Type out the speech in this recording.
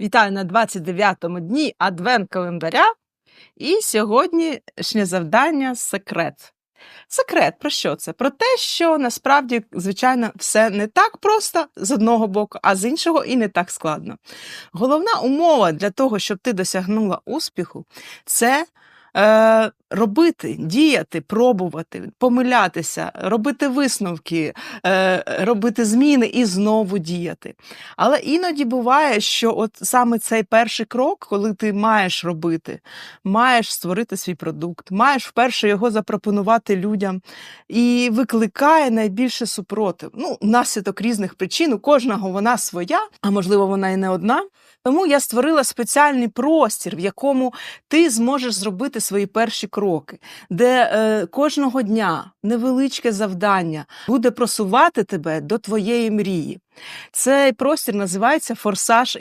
Вітаю на 29-му дні адвент календаря. І сьогоднішнє завдання секрет. Секрет про що це? Про те, що насправді, звичайно, все не так просто з одного боку, а з іншого і не так складно. Головна умова для того, щоб ти досягнула успіху, це е, робити, діяти, пробувати, помилятися, робити висновки, е, робити зміни і знову діяти. Але іноді буває, що от саме цей перший крок, коли ти маєш робити, маєш створити свій продукт, маєш вперше його запропонувати людям, і викликає найбільше супротив. Ну, наслідок різних причин, у кожного вона своя, а можливо, вона і не одна. Тому я створила спеціальний простір, в якому ти зможеш зробити свої перші кроки, де е, кожного дня невеличке завдання буде просувати тебе до твоєї мрії. Цей простір називається форсаж